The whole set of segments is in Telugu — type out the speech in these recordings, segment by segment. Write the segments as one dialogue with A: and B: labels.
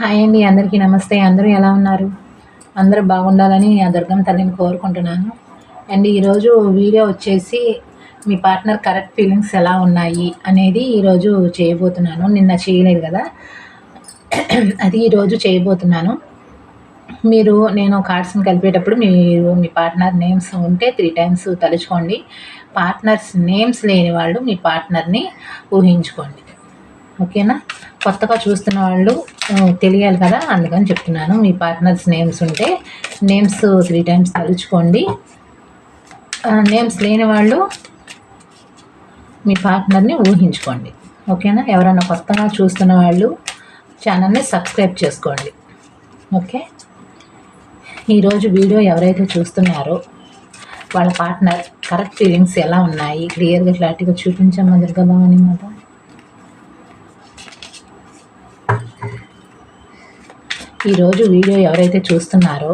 A: హాయ్ అండి అందరికీ నమస్తే. అందరూ ఎలా ఉన్నారు? అందరూ బాగుండాలని ఆ దుర్గం తల్లిని కోరుకుంటున్నాను. అండ్ ఈరోజు వీడియో వచ్చేసి మీ పార్ట్నర్ కరెక్ట్ ఫీలింగ్స్ ఎలా ఉన్నాయి అనేది ఈరోజు చేయబోతున్నాను. నిన్న చేయలేదు కదా? అది ఈరోజు చేయబోతున్నాను. మీరు నేను కార్డ్స్ని కలిపేటప్పుడు మీరు మీ పార్ట్నర్ నేమ్స్ ఉంటే త్రీ టైమ్స్ తలుచుకోండి. పార్ట్నర్స్ నేమ్స్ లేని వాళ్ళు మీ పార్ట్నర్ని ఊహించుకోండి. ఓకేనా? కొత్తగా చూస్తున్న వాళ్ళు తెలియాలి కదా? అందుకని చెప్తున్నాను. మీ పార్ట్నర్స్ నేమ్స్ ఉంటే నేమ్స్ త్రీ టైమ్స్ తలుచుకోండి. నేమ్స్ లేని వాళ్ళు మీ పార్ట్నర్ని ఊహించుకోండి. ఓకేనా? ఎవరైనా కొత్తగా చూస్తున్న వాళ్ళు ఛానల్ని సబ్స్క్రైబ్ చేసుకోండి. ఓకే? ఈరోజు వీడియో ఎవరైతే చూస్తున్నారో వాళ్ళ పార్ట్నర్ కరెక్ట్ ఫీలింగ్స్ ఎలా ఉన్నాయి? క్లియర్గా క్లారిటీగా చూపించమ్మా దుర్గాభవాని మాట ఈరోజు వీడియో ఎవరైతే చూస్తున్నారో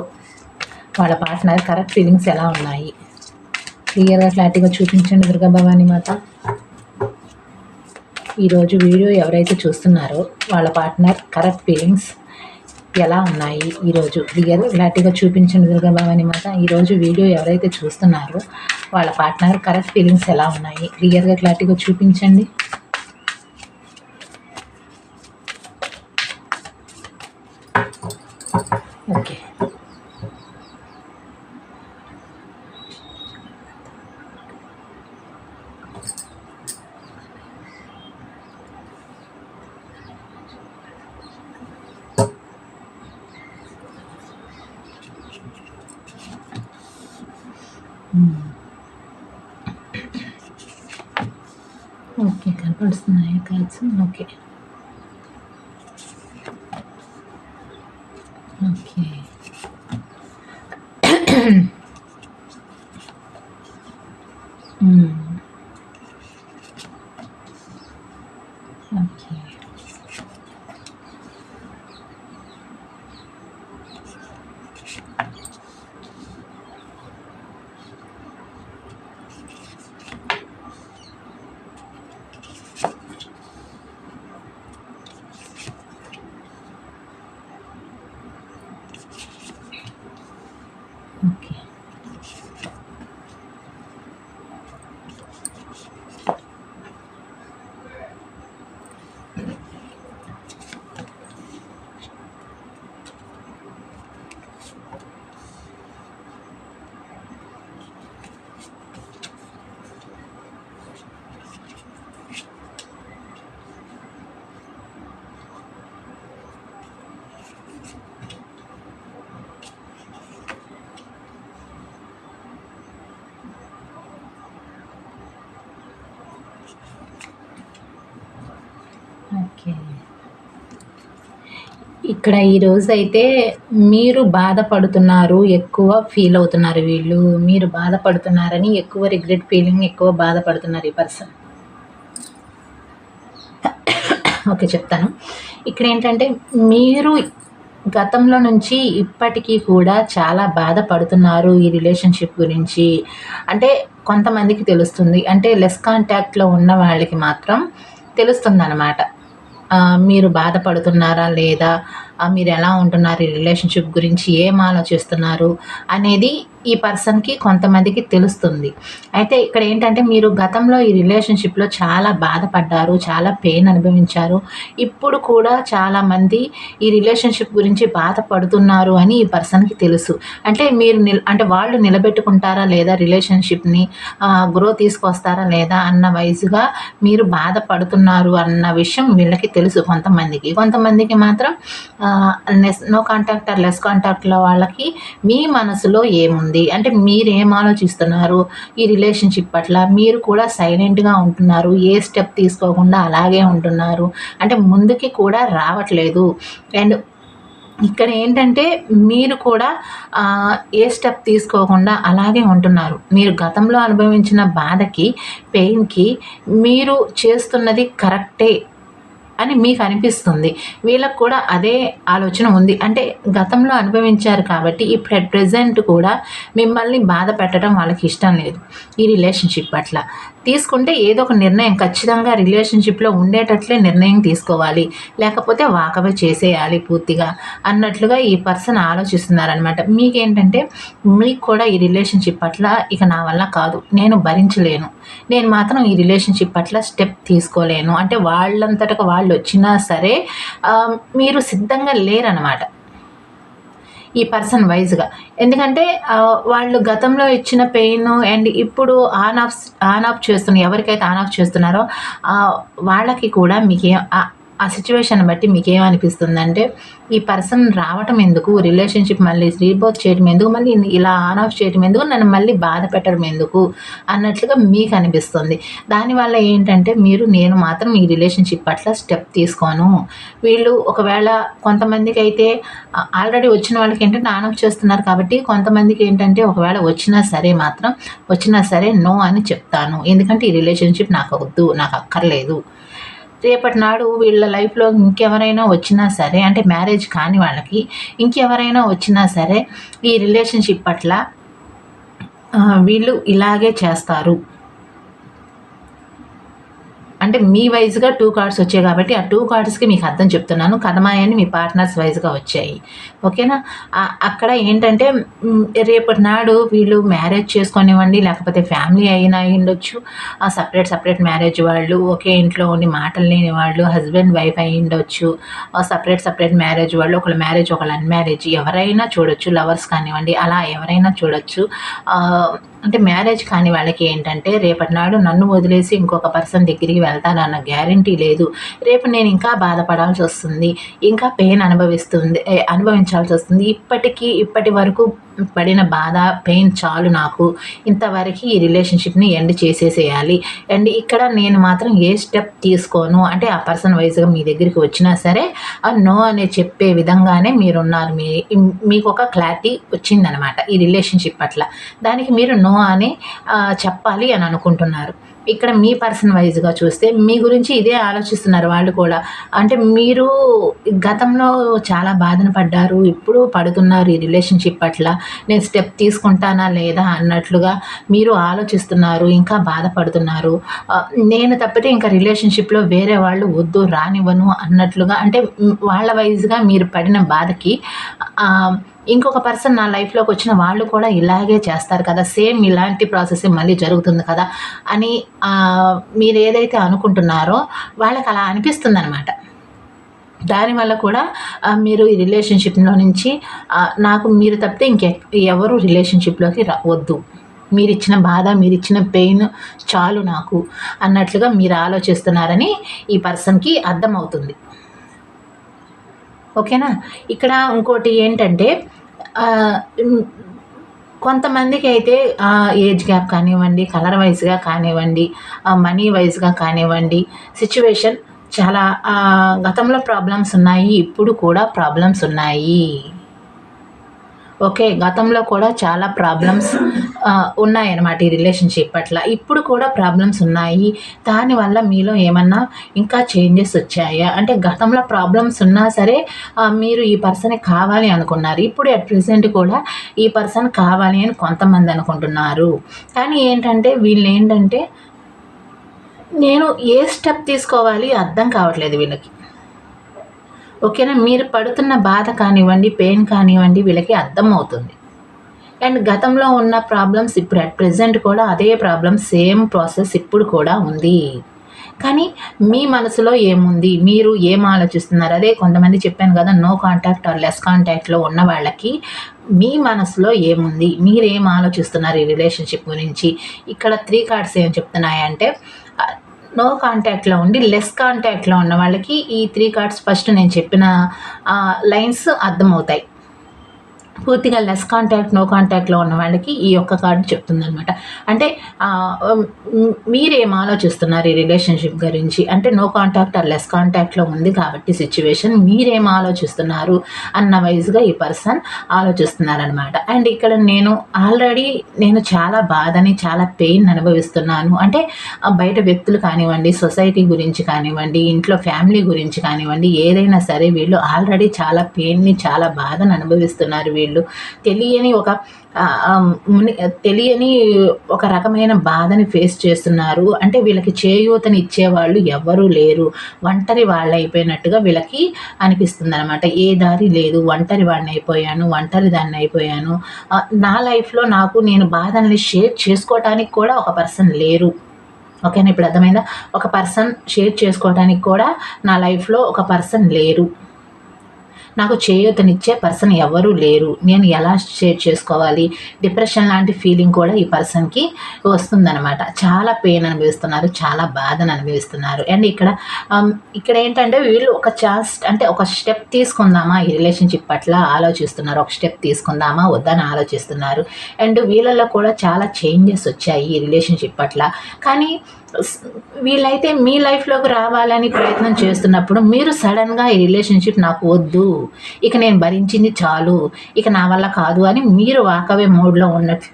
A: వాళ్ళ పార్ట్నర్ కరెక్ట్ ఫీలింగ్స్ ఎలా ఉన్నాయి? క్లియర్గా క్లారిటీగా చూపించండి దుర్గాభవాని మాత. ఈరోజు వీడియో ఎవరైతే చూస్తున్నారో వాళ్ళ పార్ట్నర్ కరెక్ట్ ఫీలింగ్స్ ఎలా ఉన్నాయి ఈరోజు? క్లియర్ క్లారిటీగా చూపించండి దుర్గాభవాని మాత. ఈరోజు వీడియో ఎవరైతే చూస్తున్నారో వాళ్ళ పార్ట్నర్ కరెక్ట్ ఫీలింగ్స్ ఎలా ఉన్నాయి? క్లియర్గా క్లారిటీగా చూపించండి. Okay Thank you. ఇక్కడ ఈరోజు అయితే మీరు బాధపడుతున్నారు ఎక్కువ ఫీల్ అవుతున్నారు వీళ్ళు. మీరు బాధపడుతున్నారని ఎక్కువ రిగ్రెట్ ఫీలింగ్ ఎక్కువ బాధపడుతున్నారు ఈ పర్సన్ ఓకే చెప్తాను. ఇక్కడ ఏంటంటే మీరు గతంలో నుంచి ఇప్పటికీ కూడా చాలా బాధపడుతున్నారు ఈ రిలేషన్షిప్ గురించి. అంటే కొంతమందికి తెలుస్తుంది. అంటే లెస్ కాంటాక్ట్లో ఉన్న వాళ్ళకి మాత్రం తెలుస్తుంది అనమాట మీరు బాధపడుతున్నారా లేదా? మీరు ఎలా ఉంటున్నారు ఈ రిలేషన్షిప్ గురించి? ఏం ఆలోచిస్తున్నారు? అనేది ఈ పర్సన్కి కొంతమందికి తెలుస్తుంది. అయితే ఇక్కడ ఏంటంటే మీరు గతంలో ఈ రిలేషన్షిప్లో చాలా బాధపడ్డారు చాలా పెయిన్ అనుభవించారు. ఇప్పుడు కూడా చాలామంది ఈ రిలేషన్షిప్ గురించి బాధపడుతున్నారు అని ఈ పర్సన్కి తెలుసు. అంటే మీరు నిల్ అంటే వాళ్ళు నిలబెట్టుకుంటారా లేదా రిలేషన్షిప్ని గ్రో తీసుకొస్తారా లేదా అన్న వయసుగా మీరు బాధపడుతున్నారు అన్న విషయం వీళ్ళకి తెలుసు కొంతమందికి. కొంతమందికి మాత్రం నో కాంటాక్ట్ ఆర్ లెస్ కాంటాక్ట్లో వాళ్ళకి మీ మనసులో ఏముంది? అంటే మీరు ఏం ఆలోచిస్తున్నారు? ఈ రిలేషన్షిప్ పట్ల మీరు కూడా సైలెంట్గా ఉంటున్నారు. ఏ స్టెప్ తీసుకోకుండా అలాగే ఉంటున్నారు. అంటే ముందుకి కూడా రావట్లేదు. అండ్ ఇక్కడ ఏంటంటే మీరు కూడా ఏ స్టెప్ తీసుకోకుండా అలాగే ఉంటున్నారు. మీరు గతంలో అనుభవించిన బాధకి పెయిన్కి మీరు చేస్తున్నది కరెక్టే. అని మీకు అనిపిస్తుంది. వీళ్ళకు కూడా అదే ఆలోచన ఉంది. అంటే గతంలో అనుభవించారు కాబట్టి ఇప్పుడు అట్ ప్రజెంట్ కూడా మిమ్మల్ని బాధ పెట్టడం వాళ్ళకి ఇష్టం లేదు. ఈ రిలేషన్షిప్ పట్ల. తీసుకుంటే ఏదో ఒక నిర్ణయం ఖచ్చితంగా రిలేషన్షిప్లో ఉండేటట్లే నిర్ణయం తీసుకోవాలి. లేకపోతే వాకవే చేసేయాలి పూర్తిగా అన్నట్లుగా ఈ పర్సన్ ఆలోచిస్తున్నారనమాట మీకేంటంటే మీకు కూడా ఈ రిలేషన్షిప్ పట్ల ఇక నా వల్ల కాదు. నేను భరించలేను. నేను మాత్రం ఈ రిలేషన్షిప్ పట్ల స్టెప్ తీసుకోలేను. అంటే వాళ్ళంతటకు వాళ్ళు వచ్చినా సరే మీరు సిద్ధంగా లేరనమాట ఈ పర్సన్ వైజ్గా. ఎందుకంటే వాళ్ళు గతంలో ఇచ్చిన పెయిన్ అండ్ ఇప్పుడు ఆన్ ఆఫ్ ఆన్ ఆఫ్ చేస్తున్న ఎవరికైతే ఆన్ ఆఫ్ చేస్తున్నారో వాళ్ళకి కూడా మీకు ఆ సిచ్యువేషన్ బట్టి మీకు ఏమనిపిస్తుందంటే ఈ పర్సన్ రావటం ఎందుకు? రిలేషన్షిప్ మళ్ళీ రీబోత్ చేయడం ఎందుకు? మళ్ళీ ఇలా ఆన్ ఆఫ్ చేయడం ఎందుకు? నన్ను మళ్ళీ బాధ పెట్టడం ఎందుకు? అన్నట్లుగా మీకు అనిపిస్తుంది దానివల్ల ఏంటంటే మీరు నేను మాత్రం ఈ రిలేషన్షిప్ పట్ల స్టెప్ తీసుకోను. వీళ్ళు ఒకవేళ కొంతమందికి అయితే ఆల్రెడీ వచ్చిన వాళ్ళకి ఏంటంటే ఆన్ ఆఫ్ చేస్తున్నారు కాబట్టి కొంతమందికి ఏంటంటే ఒకవేళ వచ్చినా సరే మాత్రం వచ్చినా సరే నో అని చెప్తాను. ఎందుకంటే ఈ రిలేషన్షిప్ నాకు వద్దు నాకు అక్కర్లేదు. రేపటి నాడు వీళ్ళ లైఫ్లో ఇంకెవరైనా వచ్చినా సరే అంటే మ్యారేజ్ కాని వాళ్ళకి ఇంకెవరైనా వచ్చినా సరే ఈ రిలేషన్షిప్ పట్ల వీళ్ళు ఇలాగే చేస్తారు. అంటే మీ వైజ్గా టూ కార్డ్స్ వచ్చాయి కాబట్టి ఆ టూ కార్డ్స్కి మీకు అర్థం చెప్తున్నాను. కథమాయని మీ పార్ట్నర్స్ వైజ్గా వచ్చాయి. ఓకేనా? అక్కడ ఏంటంటే రేపటి నాడు వీళ్ళు మ్యారేజ్ చేసుకొనివ్వండి లేకపోతే ఫ్యామిలీ అయినా అయ్యిండొచ్చు. సపరేట్ సపరేట్ మ్యారేజ్ వాళ్ళు ఒకే ఇంట్లో ఉండి మాటలు లేని వాళ్ళు హస్బెండ్ వైఫ్ అయ్యిండొచ్చు. సపరేట్ సపరేట్ మ్యారేజ్ వాళ్ళు ఒకళ్ళ మ్యారేజ్ ఒకళ్ళ అన్మ్యారేజ్ ఎవరైనా చూడొచ్చు. లవర్స్ కానివ్వండి అలా ఎవరైనా చూడొచ్చు. అంటే మ్యారేజ్ కాని వాళ్ళకి ఏంటంటే రేపటి నాడు నన్ను వదిలేసి ఇంకొక పర్సన్ దగ్గరికి వెళ్తానన్న గ్యారంటీ లేదు. రేపు నేను ఇంకా బాధపడాల్సి వస్తుంది. ఇంకా పెయిన్ అనుభవిస్తుంది అనుభవించాల్సి వస్తుంది. ఇప్పటికీ ఇప్పటి వరకు పడిన బాధ పెయిన్ చాలు నాకు. ఇంతవరకు ఈ రిలేషన్షిప్ని ఎండ్ చేసేసేయాలి. అండ్ ఇక్కడ నేను మాత్రం ఏ స్టెప్ తీసుకోను? అంటే ఆ పర్సన్ వైజ్గా మీ దగ్గరికి వచ్చినా సరే ఆ నో అనే చెప్పే విధంగానే మీరున్నారు. మీ మీకు ఒక క్లారిటీ వచ్చిందనమాట ఈ రిలేషన్షిప్ పట్ల. దానికి మీరు నో అని చెప్పాలి అని అనుకుంటున్నారు. ఇక్కడ మీ పర్సన్ వైజ్గా చూస్తే మీ గురించి ఇదే ఆలోచిస్తున్నారు వాళ్ళు కూడా. అంటే మీరు గతంలో చాలా బాధన పడ్డారు ఇప్పుడు పడుతున్నారు ఈ రిలేషన్షిప్ పట్ల. నేను స్టెప్ తీసుకుంటానా లేదా అన్నట్లుగా మీరు ఆలోచిస్తున్నారు ఇంకా బాధపడుతున్నారు. నేను తప్పితే ఇంకా రిలేషన్షిప్లో వేరే వాళ్ళు వద్దు రానివ్వను అన్నట్లుగా. అంటే వాళ్ళ వైజ్గా మీరు పడిన బాధకి ఇంకొక పర్సన్ నా లైఫ్లోకి వచ్చిన వాళ్ళు కూడా ఇలాగే చేస్తారు కదా. సేమ్ ఇలాంటి ప్రాసెస్ మళ్ళీ జరుగుతుంది కదా అని మీరు ఏదైతే అనుకుంటున్నారో వాళ్ళకి అలా అనిపిస్తుంది అనమాట దానివల్ల కూడా మీరు ఈ రిలేషన్షిప్లో నుంచి నాకు మీరు తప్పితే ఇంకె ఎవరు రిలేషన్షిప్లోకి వద్దు. మీరు ఇచ్చిన బాధ మీరు ఇచ్చిన పెయిన్ చాలు నాకు అన్నట్లుగా మీరు ఆలోచిస్తున్నారని ఈ పర్సన్కి అర్థమవుతుంది. ఓకేనా? ఇక్కడ ఇంకోటి ఏంటంటే కొంతమందికి అయితే ఏజ్ గ్యాప్ కానివ్వండి కలర్ వైజ్గా కానివ్వండి మనీ వైజ్గా కానివ్వండి సిచ్యువేషన్ చాలా గతంలో ప్రాబ్లమ్స్ ఉన్నాయి ఇప్పుడు కూడా ప్రాబ్లమ్స్ ఉన్నాయి. ఓకే గతంలో కూడా చాలా ప్రాబ్లమ్స్ ఉన్నాయన్నమాట ఈ రిలేషన్షిప్ పట్ల. ఇప్పుడు కూడా ప్రాబ్లమ్స్ ఉన్నాయి. దానివల్ల మీలో ఏమన్నా ఇంకా చేంజెస్ వచ్చాయా? అంటే గతంలో ప్రాబ్లమ్స్ ఉన్నా సరే మీరు ఈ పర్సన్ కావాలి అనుకున్నారు. ఇప్పుడు అట్ ప్రజెంట్ కూడా ఈ పర్సన్ కావాలి అని కొంతమంది అనుకుంటున్నారు. కానీ ఏంటంటే వీళ్ళు ఏంటంటే నేను ఏ స్టెప్ తీసుకోవాలి అర్థం కావట్లేదు వీళ్ళకి. ఓకేనా? మీరు పడుతున్న బాధ కానివ్వండి పెయిన్ కానివ్వండి వీళ్ళకి అర్థం అవుతుంది అండ్ గతంలో ఉన్న ప్రాబ్లమ్స్ ఇప్పుడు అట్ ప్రజెంట్ కూడా అదే ప్రాబ్లమ్ సేమ్ ప్రాసెస్ ఇప్పుడు కూడా ఉంది. కానీ మీ మనసులో ఏముంది? మీరు ఏం ఆలోచిస్తున్నారు? అదే కొంతమంది చెప్పాను కదా నో కాంటాక్ట్ ఆర్ లెస్ కాంటాక్ట్లో ఉన్న వాళ్ళకి మీ మనసులో ఏముంది? మీరు ఆలోచిస్తున్నారు ఈ రిలేషన్షిప్ గురించి? ఇక్కడ త్రీ కార్డ్స్ ఏం చెప్తున్నాయంటే నో కాంటాక్ట్లో ఉండి లెస్ కాంటాక్ట్లో ఉన్న వాళ్ళకి ఈ త్రీ కార్డ్స్ ఫస్ట్ నేను చెప్పిన లైన్స్ అర్థమవుతాయి. పూర్తిగా లెస్ కాంటాక్ట్ నో కాంటాక్ట్లో ఉన్న వాళ్ళకి ఈ యొక్క కార్డు చెప్తుందనమాట అంటే మీరేం ఆలోచిస్తున్నారు ఈ రిలేషన్షిప్ గురించి? అంటే నో కాంటాక్ట్ ఆర్ లెస్ కాంటాక్ట్లో ఉంది కాబట్టి సిచ్యువేషన్ మీరేం ఆలోచిస్తున్నారు అన్న వైజ్గా ఈ పర్సన్ ఆలోచిస్తున్నారనమాట అండ్ ఇక్కడ నేను ఆల్రెడీ నేను చాలా బాధని చాలా పెయిన్ అనుభవిస్తున్నాను. అంటే బయట వ్యక్తులు కానివ్వండి సొసైటీ గురించి కానివ్వండి ఇంట్లో ఫ్యామిలీ గురించి కానివ్వండి ఏదైనా సరే వీళ్ళు ఆల్రెడీ చాలా పెయిన్ని చాలా బాధను అనుభవిస్తున్నారు వీళ్ళు. వీళ్ళు. తెలియని ఒక తెలియని ఒక రకమైన బాధని ఫేస్ చేస్తున్నారు. అంటే వీళ్ళకి చేయూతని ఇచ్చేవాళ్ళు ఎవ్వరూ లేరు. ఒంటరి వాళ్ళు అయిపోయినట్టుగా వీళ్ళకి అనిపిస్తుంది అనమాట ఏ దారి లేదు. ఒంటరి వాడిని అయిపోయాను ఒంటరి దాన్ని అయిపోయాను నా లైఫ్లో నాకు నేను బాధల్ని షేర్ చేసుకోవడానికి కూడా ఒక పర్సన్ లేరు. ఓకేనా? ఇప్పుడు అర్థమైందా? ఒక పర్సన్ షేర్ చేసుకోవడానికి కూడా నా లైఫ్లో ఒక పర్సన్ లేరు. నాకు చేయూతనిచ్చే పర్సన్ ఎవరూ లేరు. నేను ఎలా షేర్ చేసుకోవాలి? డిప్రెషన్ లాంటి ఫీలింగ్ కూడా ఈ పర్సన్కి వస్తుందన్నమాట. చాలా పెయిన్ అనుభవిస్తున్నారు చాలా బాధను అనుభవిస్తున్నారు. అండ్ ఇక్కడ um, ఇక్కడ ఏంటంటే వీళ్ళు ఒక ఛాన్స్ అంటే ఒక స్టెప్ తీసుకుందామా? ఈ రిలేషన్షిప్ పట్ల ఆలోచిస్తున్నారు. ఒక స్టెప్ తీసుకుందామా? వద్దని ఆలోచిస్తున్నారు. అండ్ వీళ్ళల్లో కూడా చాలా చేంజెస్ వచ్చాయి ఈ రిలేషన్షిప్ పట్ల. కానీ వీళ్ళైతే మీ లైఫ్లోకి రావాలని ప్రయత్నం చేస్తున్నప్పుడు మీరు సడన్గా ఈ రిలేషన్షిప్ నాకు వద్దు ఇక నేను భరించింది చాలు ఇక నా వల్ల కాదు అని మీరు వాకవే మోడ్లో ఉన్నట్లు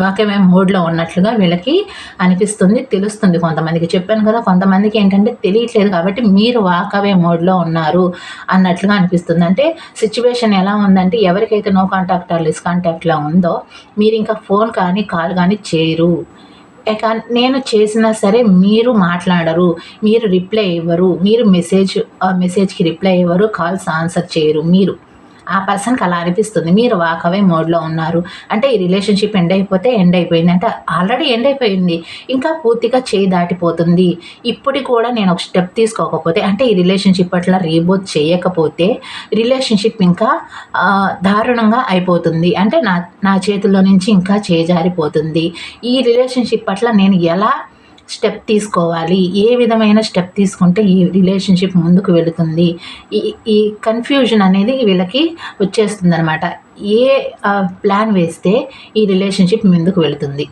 A: వాకవే మోడ్లో ఉన్నట్లుగా వీళ్ళకి అనిపిస్తుంది తెలుస్తుంది కొంతమందికి. చెప్పాను కదా కొంతమందికి ఏంటంటే తెలియట్లేదు కాబట్టి మీరు వాకవే మోడ్లో ఉన్నారు అన్నట్లుగా అనిపిస్తుంది. అంటే సిచ్యువేషన్ ఎలా ఉందంటే ఎవరికైతే నో కాంటాక్ట్ ఆర్ లెస్ కాంటాక్ట్లో ఉందో మీరు ఇంకా ఫోన్ కానీ కాల్ కానీ చేయరు. ఇక నేను చేసినా సరే మీరు మాట్లాడరు మీరు రిప్లై ఇవ్వరు మీరు మెసేజ్ ఆ మెసేజ్కి రిప్లై ఇవ్వరు కాల్స్ ఆన్సర్ చేయరు మీరు. ఆ పర్సన్కి అలా అనిపిస్తుంది. మీరు వాకవే మోడ్లో ఉన్నారు. అంటే ఈ రిలేషన్షిప్ ఎండ్ అయిపోతే ఎండ్ అయిపోయింది. అంటే ఆల్రెడీ ఎండ్ అయిపోయింది. ఇంకా పూర్తిగా చేయి దాటిపోతుంది. ఇప్పటికి కూడా నేను ఒక స్టెప్ తీసుకోకపోతే అంటే ఈ రిలేషన్షిప్ అట్లా రీబోత్ చేయకపోతే రిలేషన్షిప్ ఇంకా దారుణంగా అయిపోతుంది. అంటే నా నా చేతుల్లో నుంచి ఇంకా చేజారిపోతుంది ఈ రిలేషన్షిప్ పట్ల నేను ఎలా స్టెప్ తీసుకోవాలి. ఏ విధమైన స్టెప్ తీసుకుంటే ఈ రిలేషన్షిప్ ముందుకు వెళుతుంది? ఈ ఈ కన్ఫ్యూజన్ అనేది వీళ్ళకి వచ్చేస్తుంది అనమాట ఏ ప్లాన్ వేస్తే ఈ రిలేషన్షిప్ ముందుకు వెళుతుంది?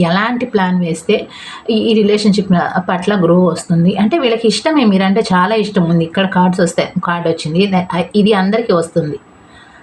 A: ఎలాంటి ప్లాన్ వేస్తే ఈ రిలేషన్షిప్ పట్ల గ్రో వస్తుంది? అంటే వీళ్ళకి ఇష్టమే మీరంటే చాలా ఇష్టం. ఉంది ఇక్కడ కార్డ్స్ వస్తాయి కార్డ్ వచ్చింది ఇది- ఇది అందరికీ వస్తుంది.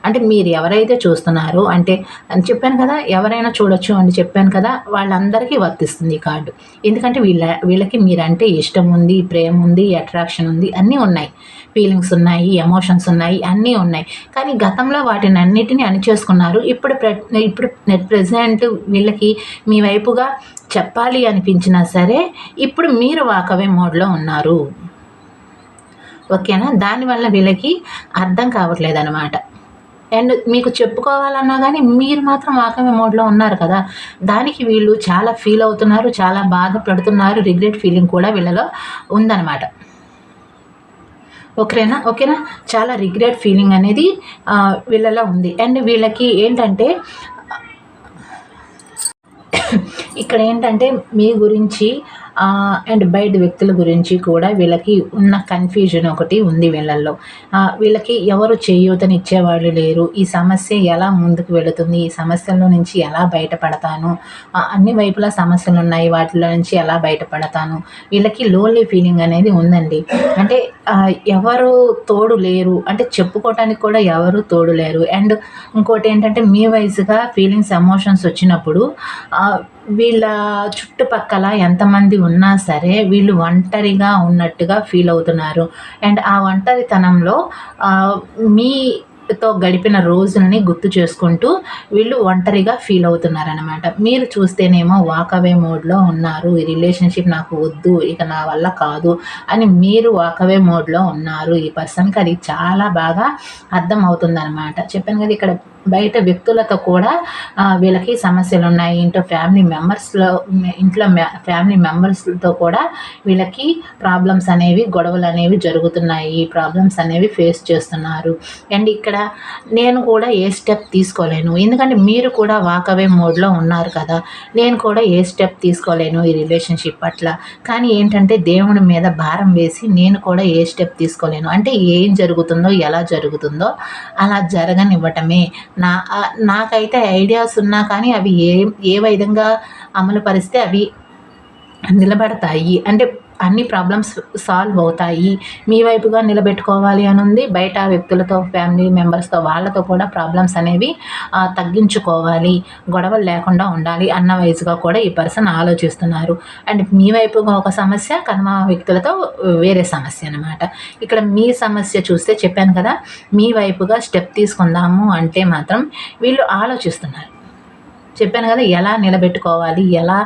A: అంటే మీరు ఎవరైతే చూస్తున్నారో అంటే అని చెప్పాను కదా ఎవరైనా చూడొచ్చు అని చెప్పాను కదా వాళ్ళందరికీ వర్తిస్తుంది ఈ కార్డు. ఎందుకంటే వీళ్ళ వీళ్ళకి మీరంటే ఇష్టం ఉంది ప్రేమ ఉంది అట్రాక్షన్ ఉంది అన్నీ ఉన్నాయి. ఫీలింగ్స్ ఉన్నాయి ఎమోషన్స్ ఉన్నాయి అన్నీ ఉన్నాయి. కానీ గతంలో వాటిని అన్నిటిని అణిచేసుకున్నారు. ఇప్పుడు ప్ర ఇప్పుడు నెట్ ప్రజెంట్ వీళ్ళకి మీ వైపుగా చెప్పాలి అనిపించినా సరే ఇప్పుడు మీరు వాకవే మోడ్లో ఉన్నారు. ఓకేనా? దానివల్ల వీళ్ళకి అర్థం కావట్లేదు అనమాట అండ్ మీకు చెప్పుకోవాలన్నా కానీ మీరు మాత్రం ఆకమే మోడ్లో ఉన్నారు కదా. దానికి వీళ్ళు చాలా ఫీల్ అవుతున్నారు చాలా బాధపడుతున్నారు రిగ్రెట్ ఫీలింగ్ కూడా వీళ్ళలో ఉందన్నమాట. ఓకేనా? ఓకేనా? చాలా రిగ్రెట్ ఫీలింగ్ అనేది వీళ్ళలో ఉంది. అండ్ వీళ్ళకి ఏంటంటే ఇక్కడ ఏంటంటే మీ గురించి అండ్ బయట వ్యక్తుల గురించి కూడా వీళ్ళకి ఉన్న కన్ఫ్యూజన్ ఒకటి ఉంది వీళ్ళల్లో. వీళ్ళకి ఎవరు చేయూతని ఇచ్చేవాళ్ళు లేరు. ఈ సమస్య ఎలా ముందుకు వెళుతుంది? ఈ సమస్యల నుంచి ఎలా బయటపడతాను? అన్ని వైపులా సమస్యలు ఉన్నాయి. వాటిలో నుంచి ఎలా బయటపడతాను? వీళ్ళకి లోన్లీ ఫీలింగ్ అనేది ఉందండి. అంటే ఎవరు తోడు లేరు. అంటే చెప్పుకోవటానికి కూడా ఎవరు తోడు లేరు. అండ్ ఇంకోటి ఏంటంటే మీ వయసుగా ఫీలింగ్స్ ఎమోషన్స్ వచ్చినప్పుడు వీళ్ళ చుట్టుపక్కల ఎంతమంది ఉన్నా సరే వీళ్ళు ఒంటరిగా ఉన్నట్టుగా ఫీల్ అవుతున్నారు. అండ్ ఆ ఒంటరితనంలో మీతో గడిపిన రోజుల్ని గుర్తు చేసుకుంటూ వీళ్ళు ఒంటరిగా ఫీల్ అవుతున్నారనమాట మీరు చూస్తేనేమో వాకవే మోడ్లో ఉన్నారు. ఈ రిలేషన్షిప్ నాకు వద్దు ఇక నా వల్ల కాదు అని మీరు వాకవే మోడ్లో ఉన్నారు. ఈ పర్సన్కి అది చాలా బాగా అర్థం అవుతుందన్నమాట చెప్పాను కదా ఇక్కడ బయట వ్యక్తులతో కూడా వీళ్ళకి సమస్యలు ఉన్నాయి ఇంట్లో ఫ్యామిలీ మెంబర్స్లో ఇంట్లో ఫ్యామిలీ మెంబర్స్తో కూడా వీళ్ళకి ప్రాబ్లమ్స్ అనేవి గొడవలు అనేవి జరుగుతున్నాయి. ప్రాబ్లమ్స్ అనేవి ఫేస్ చేస్తున్నారు. అండ్ ఇక్కడ నేను కూడా ఏ స్టెప్ తీసుకోలేను. ఎందుకంటే మీరు కూడా వాకవే మోడ్లో ఉన్నారు కదా. నేను కూడా ఏ స్టెప్ తీసుకోలేను ఈ రిలేషన్షిప్ పట్ల. కానీ ఏంటంటే దేవుడి మీద భారం వేసి నేను కూడా ఏ స్టెప్ తీసుకోలేను. అంటే ఏం జరుగుతుందో ఎలా జరుగుతుందో అలా జరగనివ్వటమే. నా నాకైతే ఐడియాస్ ఉన్నా కానీ అవి ఏ ఏ విధంగా అమలు పరిస్తే అవి నిలబడతాయి. అంటే అన్ని ప్రాబ్లమ్స్ సాల్వ్ అవుతాయి. మీ వైపుగా నిలబెట్టుకోవాలి అని ఉంది బయట వ్యక్తులతో ఫ్యామిలీ మెంబర్స్తో వాళ్ళతో కూడా ప్రాబ్లమ్స్ అనేవి తగ్గించుకోవాలి. గొడవలు లేకుండా ఉండాలి అన్న వయసుగా కూడా ఈ పర్సన్ ఆలోచిస్తున్నారు. అండ్ మీ వైపుగా ఒక సమస్య కనుమ వ్యక్తులతో వేరే సమస్య అనమాట ఇక్కడ మీ సమస్య చూస్తే చెప్పాను కదా మీ వైపుగా స్టెప్ తీసుకుందాము అంటే మాత్రం వీళ్ళు ఆలోచిస్తున్నారు. చెప్పాను కదా ఎలా నిలబెట్టుకోవాలి ఎలా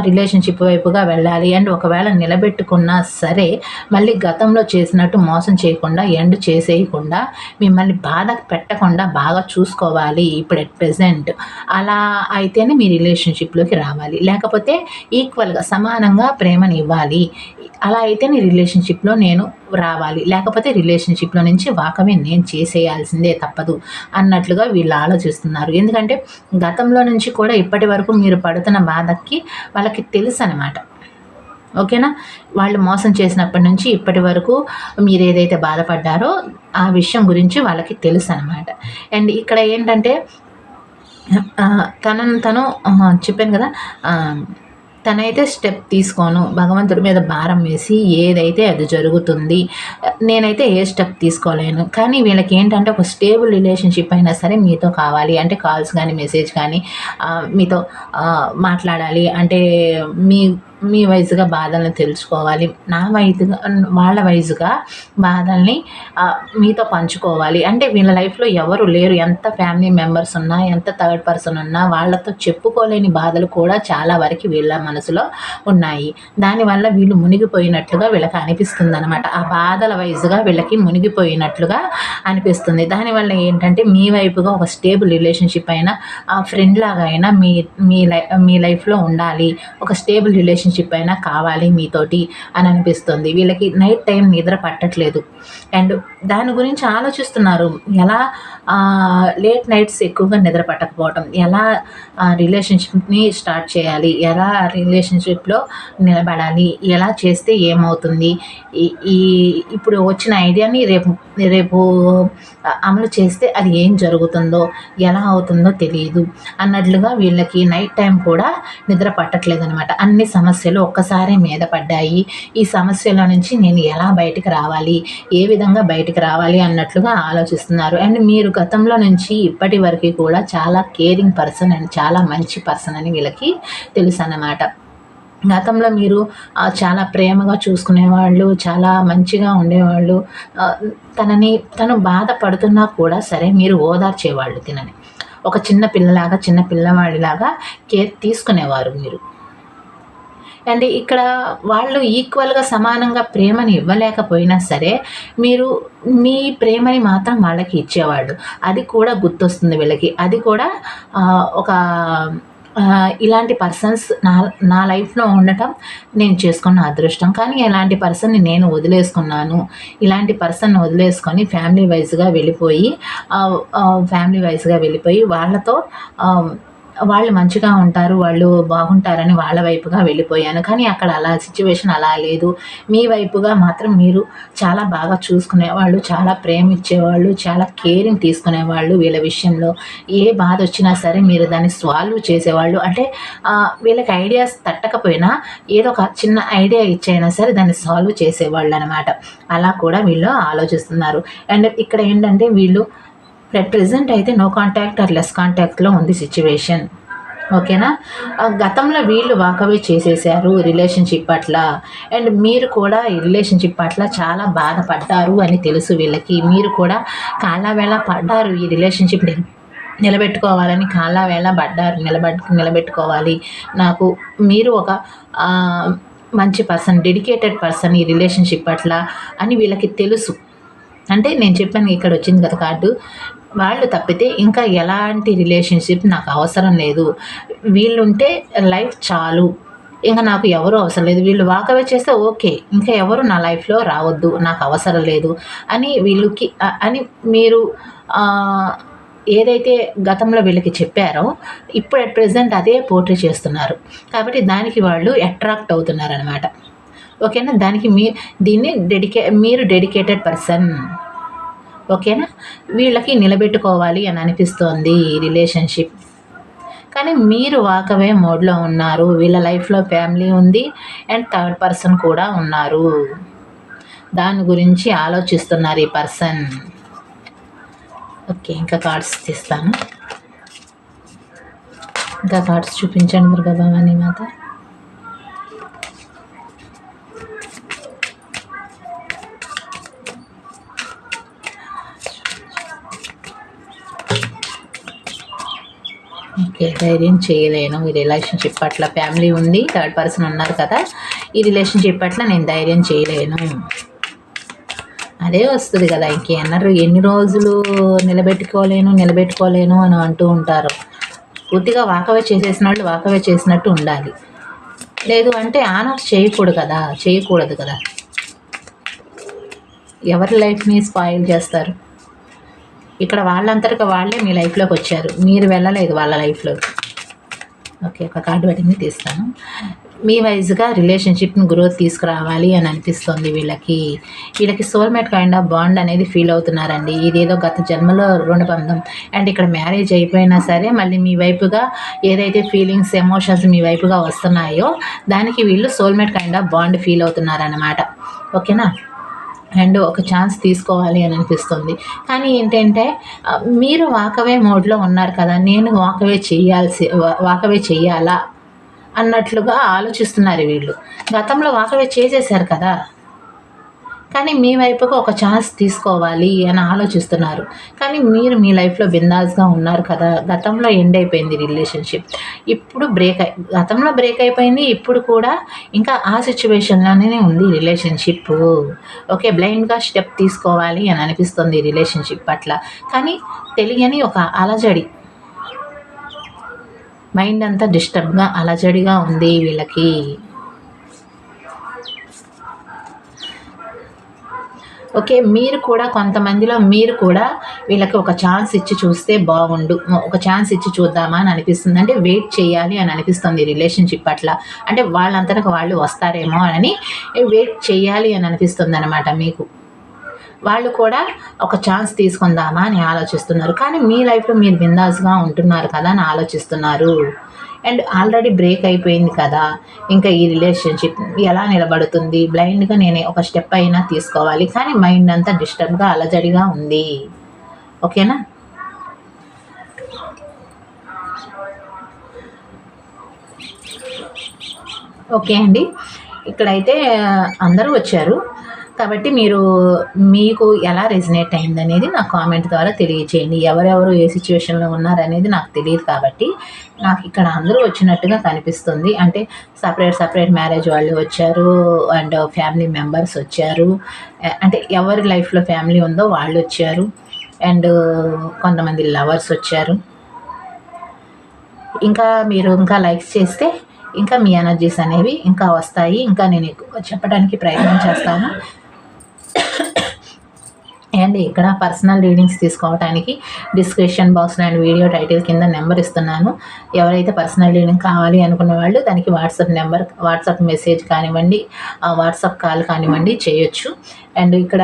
A: రిలేషన్షిప్ వైపుగా వెళ్ళాలి అండ్ ఒకవేళ నిలబెట్టుకున్నా సరే మళ్ళీ గతంలో చేసినట్టు మోసం చేయకుండా ఎండ్ చేసేయకుండా మిమ్మల్ని బాధ పెట్టకుండా బాగా చూసుకోవాలి ఇప్పుడు ఎట్ ప్రెసెంట్ అలా అయితేనే మీ రిలేషన్షిప్లోకి రావాలి. లేకపోతే ఈక్వల్గా సమానంగా ప్రేమని ఇవ్వాలి. అలా అయితే నీ రిలేషన్షిప్లో నేను రావాలి. లేకపోతే రిలేషన్షిప్లో నుంచి వాకమే నేను చేసేయాల్సిందే తప్పదు అన్నట్లుగా వీళ్ళు ఆలోచిస్తున్నారు. ఎందుకంటే గతంలో నుంచి కూడా ఇప్పటి వరకు మీరు పడుతున్న బాధకి వాళ్ళకి తెలుసు అనమాట ఓకేనా? వాళ్ళు మోసం చేసినప్పటి నుంచి ఇప్పటి వరకు మీరు ఏదైతే బాధపడ్డారో ఆ విషయం గురించి వాళ్ళకి తెలుసు అనమాట అండ్ ఇక్కడ ఏంటంటే తనను తను చెప్పాను కదా తనైతే స్టెప్ తీసుకోను. భగవంతుడి మీద భారం వేసి ఏదైతే అది జరుగుతుంది నేనైతే ఏ స్టెప్ తీసుకోలేను. కానీ వీళ్ళకి ఏంటంటే ఒక స్టేబుల్ రిలేషన్షిప్ అయినా సరే మీతో కావాలి. అంటే కాల్స్ కానీ మెసేజ్ కానీ మీతో మాట్లాడాలి. అంటే మీ మీ వయసుగా బాధల్ని తెలుసుకోవాలి. నా వయసుగా వాళ్ళ వయసుగా బాధల్ని మీతో పంచుకోవాలి. అంటే వీళ్ళ లైఫ్లో ఎవరు లేరు. ఎంత ఫ్యామిలీ మెంబర్స్ ఉన్నా ఎంత థర్డ్ పర్సన్ ఉన్నా వాళ్ళతో చెప్పుకోలేని బాధలు కూడా చాలా వరకు వీళ్ళ మనసులో ఉన్నాయి. దానివల్ల వీళ్ళు మునిగిపోయినట్లుగా వీళ్ళకి అనిపిస్తుంది అనమాట ఆ బాధల వయసుగా వీళ్ళకి మునిగిపోయినట్లుగా అనిపిస్తుంది. దానివల్ల ఏంటంటే మీ వైపుగా ఒక స్టేబుల్ రిలేషన్షిప్ అయినా ఆ ఫ్రెండ్ లాగా అయినా మీ మీ లై మీ లైఫ్లో ఉండాలి. ఒక స్టేబుల్ రిలేషన్షిప్ అయినా కావాలి మీతోటి అని అనిపిస్తుంది. వీళ్ళకి నైట్ టైం నిద్ర పట్టట్లేదు. అండ్ దాని గురించి ఆలోచిస్తున్నారు. ఎలా లేట్ నైట్స్ ఎక్కువగా నిద్ర పట్టకపోవటం ఎలా రిలేషన్షిప్ని స్టార్ట్ చేయాలి ఎలా రిలేషన్షిప్లో నిలబడాలి ఎలా చేస్తే ఏమవుతుంది ఈ ఈ ఇప్పుడు వచ్చిన ఐడియాని రేపు రేపు అమలు చేస్తే అది ఏం జరుగుతుందో ఎలా అవుతుందో తెలియదు. అన్నట్లుగా వీళ్ళకి నైట్ టైం కూడా నిద్ర పట్టట్లేదు అనమాట అన్ని సమస్యలు ఒక్కసారి మీద పడ్డాయి. ఈ సమస్యల నుంచి నేను ఎలా బయటికి రావాలి ఏ విధంగా బయటికి రావాలి అన్నట్లుగా ఆలోచిస్తున్నారు. అండ్ మీరు గతంలో నుంచి ఇప్పటి వరకు కూడా చాలా కేరింగ్ పర్సన్ అండ్ చాలా మంచి పర్సన్ అని వీళ్ళకి తెలుసు అన్నమాట గతంలో మీరు చాలా ప్రేమగా చూసుకునేవాళ్ళు చాలా మంచిగా ఉండేవాళ్ళు. తనని తను బాధపడుతున్నా కూడా సరే మీరు ఓదార్చేవాళ్ళు తినని. ఒక చిన్న పిల్లలాగా చిన్న పిల్లవాడిలాగా కేర్ తీసుకునేవారు మీరు. అండ్ ఇక్కడ వాళ్ళు ఈక్వల్గా సమానంగా ప్రేమని ఇవ్వలేకపోయినా సరే మీరు మీ ప్రేమని మాత్రం వాళ్ళకి ఇచ్చేవాళ్ళు. అది కూడా గుర్తొస్తుంది వీళ్ళకి. అది కూడా ఒక ఇలాంటి పర్సన్స్ నా నా లైఫ్లో ఉండటం నేను చేసుకున్న అదృష్టం. కానీ ఇలాంటి పర్సన్ని నేను వదిలేసుకున్నాను. ఇలాంటి పర్సన్ వదిలేసుకొని ఫ్యామిలీ వైజ్గా వెళ్ళిపోయి ఫ్యామిలీ వైజ్గా వెళ్ళిపోయి వాళ్ళతో వాళ్ళు మంచిగా ఉంటారు వాళ్ళు బాగుంటారని వాళ్ళ వైపుగా వెళ్ళిపోయాను. కానీ అక్కడ అలా సిచ్యువేషన్ అలా లేదు. మీ వైపుగా మాత్రం మీరు చాలా బాగా చూసుకునేవాళ్ళు చాలా ప్రేమ ఇచ్చేవాళ్ళు చాలా కేరింగ్ తీసుకునేవాళ్ళు వీళ్ళ విషయంలో. ఏ బాధ వచ్చినా సరే మీరు దాన్ని సాల్వ్ చేసేవాళ్ళు. అంటే వీళ్ళకి ఐడియాస్ తట్టకపోయినా ఏదో ఒక చిన్న ఐడియా ఇచ్చైనా సరే దాన్ని సాల్వ్ చేసేవాళ్ళు అనమాట అలా కూడా వీళ్ళు ఆలోచిస్తున్నారు. అండ్ ఇక్కడ ఏంటంటే వీళ్ళు అట్ ప్రెసెంట్ అయితే నో కాంటాక్ట్ ఆర్ లెస్ కాంటాక్ట్లో ఉంది సిచ్యువేషన్. ఓకేనా? గతంలో వీళ్ళు వాకవే చేసేసారు రిలేషన్షిప్ పట్ల. అండ్ మీరు కూడా ఈ రిలేషన్షిప్ పట్ల చాలా బాధపడ్డారు అని తెలుసు వీళ్ళకి. మీరు కూడా కాళ్ళవేళ పడ్డారు ఈ రిలేషన్షిప్ నిలబెట్టుకోవాలని కాళ్ళవేళ పడ్డారు నిలబెట్ నిలబెట్టుకోవాలి. నాకు మీరు ఒక మంచి పర్సన్ డెడికేటెడ్ పర్సన్ ఈ రిలేషన్షిప్ పట్ల అని వీళ్ళకి తెలుసు. అంటే నేను చెప్పాను ఇక్కడ వచ్చింది కదా కార్డు. వాళ్ళు తప్పితే ఇంకా ఎలాంటి రిలేషన్షిప్ నాకు అవసరం లేదు. వీళ్ళుంటే లైఫ్ చాలు. ఇంకా నాకు ఎవరు అవసరం లేదు. వీళ్ళు వాకవే చేస్తే ఓకే ఇంకా ఎవరు నా లైఫ్లో రావద్దు. నాకు అవసరం లేదు. అని వీళ్ళకి అని మీరు ఏదైతే గతంలో వీళ్ళకి చెప్పారో ఇప్పుడు అట్ ప్రెసెంట్ అదే పోర్ట్రీ చేస్తున్నారు. కాబట్టి దానికి వాళ్ళు అట్రాక్ట్ అవుతున్నారనమాట ఓకేనా? దానికి మీ దీన్ని డెడికే మీరు డెడికేటెడ్ పర్సన్ ఓకేనా? వీళ్ళకి నిలబెట్టుకోవాలి అని అనిపిస్తోంది ఈ రిలేషన్షిప్. కానీ మీరు వాకవే మోడ్లో ఉన్నారు. వీళ్ళ లైఫ్లో ఫ్యామిలీ ఉంది అండ్ థర్డ్ పర్సన్ కూడా ఉన్నారు. దాని గురించి ఆలోచిస్తున్నారు ఈ పర్సన్. ఓకే ఇంకా కార్డ్స్ తీస్తాను. ఇంకా కార్డ్స్ చూపించండి దుర్గా భవానీ మాత. ఓకే ధైర్యం చేయలేను. ఈ రిలేషన్షిప్ పట్ల ఫ్యామిలీ ఉంది థర్డ్ పర్సన్ ఉన్నారు కదా ఈ రిలేషన్షిప్ పట్ల నేను ధైర్యం చేయలేను. అదే వస్తుంది కదా ఇంకేమన్నారు? ఎన్ని రోజులు నిలబెట్టుకోలేను నిలబెట్టుకోలేను అని అంటూ ఉంటారు. పూర్తిగా వాకవే చేసేసిన వాళ్ళు వాకవే చేసినట్టు ఉండాలి. లేదు అంటే ఆన్ చేయకూడదు కదా చేయకూడదు కదా. ఎవరి లైఫ్ని స్పాయిల్ చేస్తారు? ఇక్కడ వాళ్ళంతటికి వాళ్ళే మీ లైఫ్లోకి వచ్చారు. మీరు వెళ్ళలేదు వాళ్ళ లైఫ్లోకి ఓకే ఒక కార్డు పట్టింది తీస్తాను. మీ వైజ్గా రిలేషన్షిప్ని గ్రోత్ తీసుకురావాలి అని అనిపిస్తుంది వీళ్ళకి. వీళ్ళకి సోల్మేట్ కైండ్ ఆఫ్ బాండ్ అనేది ఫీల్ అవుతున్నారండి. ఇదేదో గత జన్మలో రుణ బంధం. అండ్ ఇక్కడ మ్యారేజ్ అయిపోయినా సరే మళ్ళీ మీ వైపుగా ఏదైతే ఫీలింగ్స్ ఎమోషన్స్ మీ వైపుగా వస్తున్నాయో దానికి వీళ్ళు soulmate kind of bond feel అవుతున్నారన్నమాట. ఓకేనా? అండ్ ఒక ఛాన్స్ తీసుకోవాలి అని అనిపిస్తుంది. కానీ ఏంటంటే మీరు వాకవే మోడ్లో ఉన్నారు కదా నేను వాకవే చేయాల్సి వాకవే చెయ్యాలా అన్నట్లుగా ఆలోచిస్తున్నారు వీళ్ళు. గతంలో వాకవే చేసేసారు కదా. కానీ మీ వైపుగా ఒక ఛాన్స్ తీసుకోవాలి అని ఆలోచిస్తున్నారు. కానీ మీరు మీ లైఫ్లో బిందాస్గా ఉన్నారు కదా గతంలో ఎండ్ అయిపోయింది రిలేషన్షిప్. ఇప్పుడు బ్రేక్ అయి గతంలో బ్రేక్ అయిపోయింది ఇప్పుడు కూడా ఇంకా ఆ సిచ్యువేషన్లోనే ఉంది రిలేషన్షిప్. ఓకే బ్లైండ్గా స్టెప్ తీసుకోవాలి అని అనిపిస్తుంది రిలేషన్షిప్ పట్ల. కానీ తెలియని ఒక అలజడి. మైండ్ అంతా డిస్టర్బ్గా అలజడిగా ఉంది వీళ్ళకి. ఓకే మీరు కూడా కొంతమందిలో మీరు కూడా వీళ్ళకి ఒక ఛాన్స్ ఇచ్చి చూస్తే బాగుండు. ఒక ఛాన్స్ ఇచ్చి చూద్దామా అని అనిపిస్తుంది. అంటే వెయిట్ చేయాలి అని అనిపిస్తుంది రిలేషన్షిప్ అట్లా అంటే వాళ్ళంతటా వాళ్ళు వస్తారేమో అని వెయిట్ చేయాలి అని అనిపిస్తుంది అనమాట మీకు. వాళ్ళు కూడా ఒక ఛాన్స్ తీసుకుందామా అని ఆలోచిస్తున్నారు. కానీ మీ లైఫ్లో మీరు బిందాస్గా ఉంటున్నారు కదా అని ఆలోచిస్తున్నారు. అండ్ ఆల్రెడీ బ్రేక్ అయిపోయింది కదా. ఇంకా ఈ రిలేషన్షిప్ ఎలా నిలబడుతుంది? బ్లైండ్గా నేను ఒక స్టెప్ అయినా తీసుకోవాలి. కానీ మైండ్ అంతా డిస్టర్బ్గా అలజడిగా ఉంది. ఓకేనా ఓకే అండి. ఇక్కడైతే అందరూ వచ్చారు. కాబట్టి మీరు మీకు ఎలా రెజినేట్ అయింది అనేది నాకు కామెంట్ ద్వారా తెలియచేయండి. ఎవరెవరు ఏ సిచ్యువేషన్లో ఉన్నారనేది నాకు తెలియదు కాబట్టి నాకు ఇక్కడ అందరూ వచ్చినట్టుగా కనిపిస్తుంది. అంటే సపరేట్ సపరేట్ మ్యారేజ్ వాళ్ళు వచ్చారు అండ్ ఫ్యామిలీ మెంబర్స్ వచ్చారు. అంటే ఎవరి లైఫ్లో ఫ్యామిలీ ఉందో వాళ్ళు వచ్చారు. అండ్ కొంతమంది లవర్స్ వచ్చారు. ఇంకా మీరు ఇంకా లైక్స్ చేస్తే ఇంకా మీ ఎనర్జీస్ అనేవి ఇంకా వస్తాయి. ఇంకా నేను చెప్పడానికి ప్రయత్నం చేస్తాను. అండ్ ఇక్కడ పర్సనల్ రీడింగ్స్ తీసుకోవడానికి description box and video title కింద నెంబర్ ఇస్తున్నాను. ఎవరైతే పర్సనల్ రీడింగ్ కావాలి అనుకున్న వాళ్ళు దానికి వాట్సాప్ నెంబర్ వాట్సాప్ మెసేజ్ కానివ్వండి వాట్సాప్ కాల్ కానివ్వండి చేయొచ్చు. అండ్ ఇక్కడ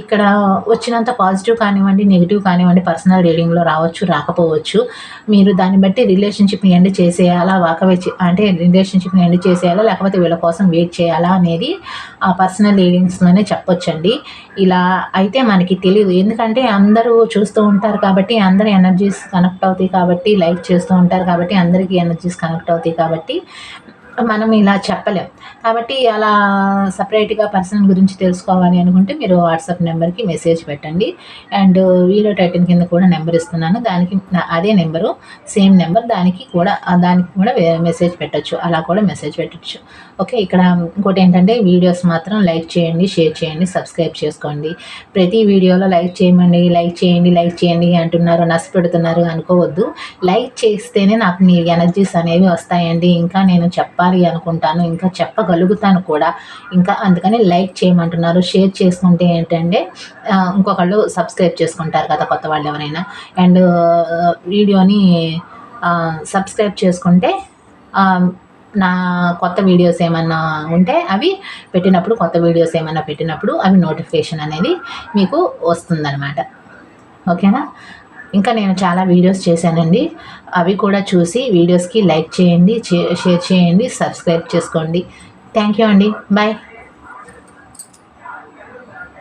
A: ఇక్కడ వచ్చినంత పాజిటివ్ కానివ్వండి నెగిటివ్ కానివ్వండి పర్సనల్ రీడింగ్లో రావచ్చు రాకపోవచ్చు. మీరు దాన్ని బట్టి రిలేషన్షిప్ని ఎండ్ చేసేయాలా వాకవే అంటే రిలేషన్షిప్ని ఎండ్ చేసేయాలా లేకపోతే వీళ్ళ కోసం వెయిట్ చేయాలా అనేది ఆ పర్సనల్ రీడింగ్స్లోనే చెప్పొచ్చండి. ఇలా అయితే మనకి తెలియదు ఎందుకంటే అందరూ చూస్తూ ఉంటారు కాబట్టి అందరి ఎనర్జీస్ కనెక్ట్ అవుతాయి కాబట్టి లైక్ చేస్తూ ఉంటారు కాబట్టి అందరికీ ఎనర్జీస్ కనెక్ట్ అవుతాయి కాబట్టి మనం ఇలా చెప్పలేం. కాబట్టి అలా సపరేట్గా పర్సన్ గురించి తెలుసుకోవాలి అనుకుంటే మీరు వాట్సాప్ నెంబర్కి మెసేజ్ పెట్టండి. అండ్ వీడియో టైటిల్ కింద కూడా నెంబర్ ఇస్తున్నాను. దానికి అదే నెంబరు సేమ్ నెంబర్ దానికి కూడా దానికి కూడా మెసేజ్ పెట్టచ్చు. అలా కూడా మెసేజ్ పెట్టచ్చు. ఓకే ఇక్కడ ఇంకోటి ఏంటంటే వీడియోస్ మాత్రం లైక్ చేయండి షేర్ చేయండి సబ్స్క్రైబ్ చేసుకోండి. ప్రతి వీడియోలో లైక్ చేయమండి లైక్ చేయండి లైక్ చేయండి అంటున్నారు నష్టపెడుతున్నారు పెడుతున్నారు అనుకోవద్దు. లైక్ చేస్తేనే నాకు మీ ఎనర్జీస్ అనేవి వస్తాయండి. ఇంకా నేను చెప్పాలి అనుకుంటాను ఇంకా చెప్పగలుగుతాను కూడా. ఇంకా అందుకని లైక్ చేయమంటున్నారు షేర్ చేసుకుంటే ఏంటంటే ఇంకొకళ్ళు సబ్స్క్రైబ్ చేసుకుంటారు కదా కొత్త వాళ్ళు ఎవరైనా. అండ్ వీడియోని సబ్స్క్రైబ్ చేసుకుంటే నా కొత్త వీడియోస్ ఏమన్నా ఉంటే అవి పెట్టినప్పుడు కొత్త వీడియోస్ ఏమన్నా పెట్టినప్పుడు అవి నోటిఫికేషన్ అనేది మీకు వస్తుందన్నమాట. ఓకేనా? ఇంకా నేను చాలా వీడియోస్ చేశానండి. అవి కూడా చూసి వీడియోస్కి లైక్ చేయండి షేర్ చేయండి సబ్స్క్రైబ్ చేసుకోండి. థ్యాంక్ యూ అండి. బాయ్.